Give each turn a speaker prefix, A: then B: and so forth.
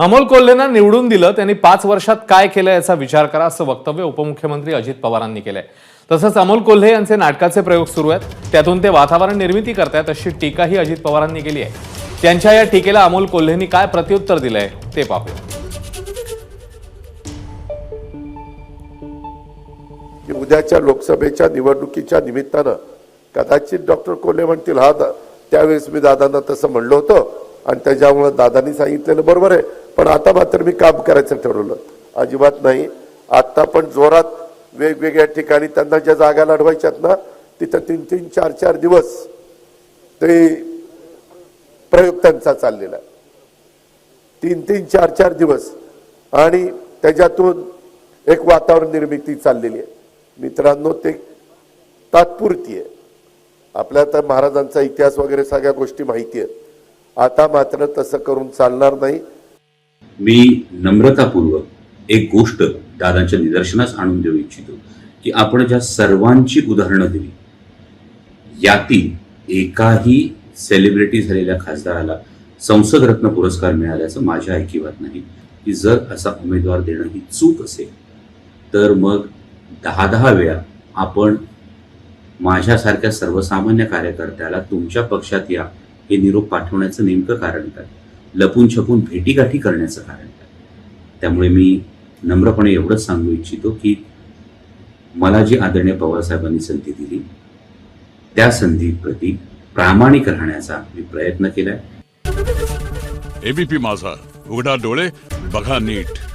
A: अमोल कोल्हेंना निवडून दिलं त्यांनी पाच वर्षात काय केलं याचा विचार करा असं वक्तव्य उपमुख्यमंत्री अजित पवारांनी केलंय. तसंच अमोल कोल्हे यांचे नाटकाचे प्रयोग सुरू आहेत. त्यातून ते वातावरण निर्मिती करतायत अशी टीकाही अजित पवारांनी केली आहे. त्यांच्या या टीकेला अमोल कोल्हेंनी काय प्रत्युत्तर दिलंय ते पाहूया.
B: उद्याच्या लोकसभेच्या निवडणुकीच्या निमित्तानं कदाचित डॉक्टर कोल्हे म्हणतील हा त्यावेळेस मी दादांना तसं म्हणलं होतं आणि त्याच्यामुळे दादांनी सांगितलेलं बरोबर आहे. पण आता मात्र मी काम करायचं ठरवलं. अजिबात नाही. आता पण जोरात वेगवेगळ्या ठिकाणी त्यांना ज्या जागा लढवायच्यात ना तिथं तीन तीन चार चार दिवस ते प्रयोग त्यांचा चाललेला. तीन तीन चार चार दिवस. आणि त्याच्यातून एक वातावरण निर्मिती चाललेली आहे. मित्रांनो ते तात्पुरती आहे. आपल्या तर महाराजांचा इतिहास वगैरे सगळ्या गोष्टी माहिती आहेत. आता मात्र तसं करून चालणार नाही.
C: मी नम्रतापूर्वक एक गोष्ट दादांच्या निदर्शनास आणून देऊ इच्छितो की आपण ज्या सर्वांची उदाहरणं दिली यातील एकाही सेलिब्रिटी झालेल्या खासदाराला संसद रत्न पुरस्कार मिळाल्याचं माझ्या ऐकिवात नाही की जर असा उमेदवार देणं ही चूक असेल तर मग दहा दहा वेळा आपण माझ्यासारख्या सर्वसामान्य कार्यकर्त्याला तुमच्या पक्षात या हे निरोप पाठवण्याचं नेमकं कारण काय? लपून छपून भेटीगाठी करण्याचं कारण काय त्यामुळे मी नम्रपणे एवढंच सांगू इच्छितो की मला जी आदरणीय पवारसाहेबांनी संधी दिली त्या संधीप्रती प्रामाणिक राहण्याचा मी प्रयत्न केलाय.
D: एबीपी माझा. उघडा डोळे बघा नीट.